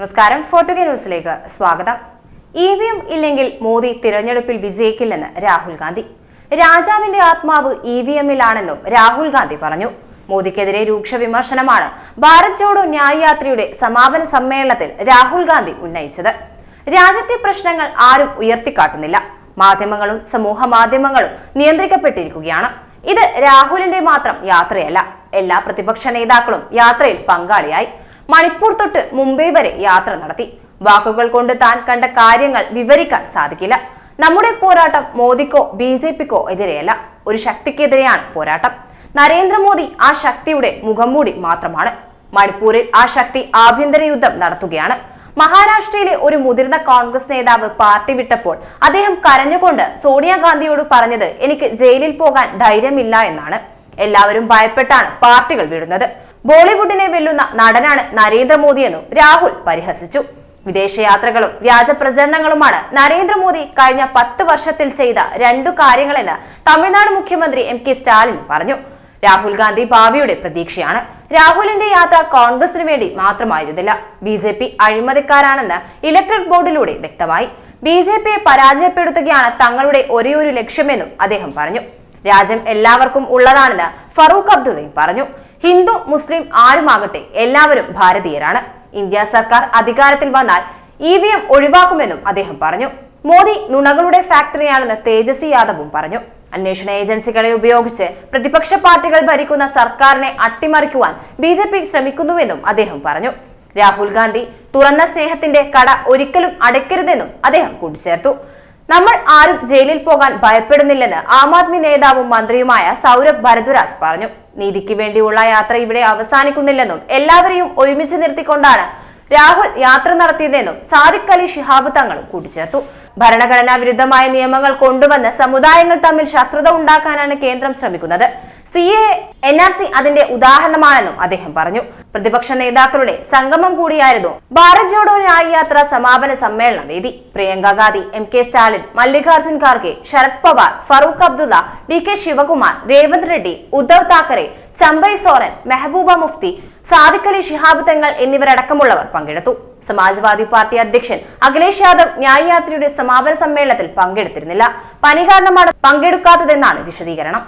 നമസ്കാരം. ഫോർട്ടുഗ ന്യൂസിലേക്ക് സ്വാഗതം. ഇ വി എം ഇല്ലെങ്കിൽ മോദി തിരഞ്ഞെടുപ്പിൽ വിജയിക്കില്ലെന്ന് രാഹുൽ ഗാന്ധി. രാജാവിന്റെ ആത്മാവ് ഇ വി എമ്മിലാണെന്നും രാഹുൽ ഗാന്ധി പറഞ്ഞു. മോദിക്കെതിരെ രൂക്ഷ വിമർശനമാണ് ഭാരത് ജോഡോ ന്യായ് യാത്രയുടെ സമാപന സമ്മേളനത്തിൽ രാഹുൽ ഗാന്ധി ഉന്നയിച്ചത്. രാജ്യത്തെ പ്രശ്നങ്ങൾ ആരും ഉയർത്തിക്കാട്ടുന്നില്ല. മാധ്യമങ്ങളും സമൂഹ മാധ്യമങ്ങളും നിയന്ത്രിക്കപ്പെട്ടിരിക്കുകയാണ്. ഇത് രാഹുലിന്റെ മാത്രം യാത്രയല്ല. എല്ലാ പ്രതിപക്ഷ നേതാക്കളും യാത്രയിൽ പങ്കാളിയായി. മണിപ്പൂർ തൊട്ട് മുംബൈ വരെ യാത്ര നടത്തി. വാക്കുകൾ കൊണ്ട് താൻ കണ്ട കാര്യങ്ങൾ വിവരിക്കാൻ സാധിക്കില്ല. നമ്മുടെ പോരാട്ടം മോദിക്കോ ബി ജെ പിക്കോ എതിരെയല്ല. ഒരു ശക്തിക്കെതിരെയാണ് പോരാട്ടം. നരേന്ദ്രമോദി ആ ശക്തിയുടെ മുഖംമൂടി മാത്രമാണ്. മണിപ്പൂരിൽ ആ ശക്തി ആഭ്യന്തര യുദ്ധം നടത്തുകയാണ്. മഹാരാഷ്ട്രയിലെ ഒരു മുതിർന്ന കോൺഗ്രസ് നേതാവ് പാർട്ടി വിട്ടപ്പോൾ അദ്ദേഹം കരഞ്ഞുകൊണ്ട് സോണിയാഗാന്ധിയോട് പറഞ്ഞത് എനിക്ക് ജയിലിൽ പോകാൻ ധൈര്യമില്ല എന്നാണ്. എല്ലാവരും ഭയപ്പെട്ടാണ് പാർട്ടികൾ വിടുന്നത് ബോളിവുഡിനെ വെല്ലുന്ന നടനാണ് നരേന്ദ്രമോദിയെന്നും രാഹുൽ പരിഹസിച്ചു. വിദേശയാത്രകളും വ്യാജ പ്രചരണങ്ങളുമാണ് നരേന്ദ്രമോദി കഴിഞ്ഞ പത്ത് വർഷത്തിൽ ചെയ്ത രണ്ടു കാര്യങ്ങളെന്ന് തമിഴ്നാട് മുഖ്യമന്ത്രി എം കെ സ്റ്റാലിൻ പറഞ്ഞു. രാഹുൽ ഗാന്ധി ഭാവിയുടെ പ്രതീക്ഷയാണ്. രാഹുലിന്റെ യാത്ര കോൺഗ്രസിന് വേണ്ടി മാത്രമായിരുന്നില്ല. ബി ജെ പി അഴിമതിക്കാരാണെന്ന് ഇലക്ട്രിക് ബോർഡിലൂടെ വ്യക്തമായി. ബി ജെ പിയെ പരാജയപ്പെടുത്തുകയാണ് തങ്ങളുടെ ഒരേയൊരു ലക്ഷ്യമെന്നും അദ്ദേഹം പറഞ്ഞു. രാജ്യം എല്ലാവർക്കും ഉള്ളതാണെന്ന് ഫറൂഖ് അബ്ദുള്ളയും പറഞ്ഞു. ഹിന്ദു മുസ്ലിം ആരുമാകട്ടെ എല്ലാവരും ഭാരതീയരാണ്. ഇന്ത്യ സർക്കാർ അധികാരത്തിൽ വന്നാൽ ഇ വി എം ഒഴിവാക്കുമെന്നും അദ്ദേഹം പറഞ്ഞു. മോദി നുണകളുടെ ഫാക്ടറിയാണെന്ന് തേജസ്വി യാദവും പറഞ്ഞു. അന്വേഷണ ഏജൻസികളെ ഉപയോഗിച്ച് പ്രതിപക്ഷ പാർട്ടികൾ ഭരിക്കുന്ന സർക്കാരിനെ അട്ടിമറിക്കുവാൻ ബി ജെ പി ശ്രമിക്കുന്നുവെന്നും അദ്ദേഹം പറഞ്ഞു. രാഹുൽ ഗാന്ധി തുറന്ന സ്നേഹത്തിന്റെ കട ഒരിക്കലും അടയ്ക്കരുതെന്നും അദ്ദേഹം കൂട്ടിച്ചേർത്തു. നമ്മൾ ആരും ജയിലിൽ പോകാൻ ഭയപ്പെടുന്നില്ലെന്ന് ആം ആദ്മി നേതാവും മന്ത്രിയുമായ സൗരഭ് ഭരദ്വാജ് പറഞ്ഞു. നീതിക്ക് വേണ്ടിയുള്ള യാത്ര ഇവിടെ അവസാനിക്കുന്നില്ലെന്നും എല്ലാവരെയും ഒരുമിച്ച് നിർത്തിക്കൊണ്ടാണ് രാഹുൽ യാത്ര നടത്തിയതെന്നും സാദിഖ് അലി ഷിഹാബ് തങ്ങളും കൂട്ടിച്ചേർത്തു. ഭരണഘടനാ വിരുദ്ധമായ നിയമങ്ങൾ കൊണ്ടുവന്ന് സമുദായങ്ങൾ തമ്മിൽ ശത്രുത ഉണ്ടാക്കാനാണ് കേന്ദ്രം ശ്രമിക്കുന്നത്. C A N R C അതിന്റെ ഉദാഹരണമാണെന്നും അദ്ദേഹം പറഞ്ഞു. പ്രതിപക്ഷ നേതാക്കളുടെ സംഗമം കൂടിയായിരുന്നു ഭാരത് ജോഡോ ന്യായ് യാത്ര സമാപന സമ്മേളന വേദി. Priyanka Gandhi M K Stalin Mallikarjun Kharge Sharad Pawar Farooq Abdullah D K Shivakumar Revanth Reddy Uddhav Thackeray Champai Soren Mehbooba Mufti Sadiqali Ali Shihab Thangal എന്നിവരടക്കമുള്ളവർ പങ്കെടുത്തു. സമാജ്വാദി പാർട്ടി അധ്യക്ഷൻ അഖിലേഷ് യാദവ് ന്യായ് യാത്രയുടെ സമാപന സമ്മേളനത്തിൽ പങ്കെടുത്തിരുന്നില്ല. പനി കാരണമാണ് പങ്കെടുക്കാത്തതെന്നാണ് വിശദീകരണം.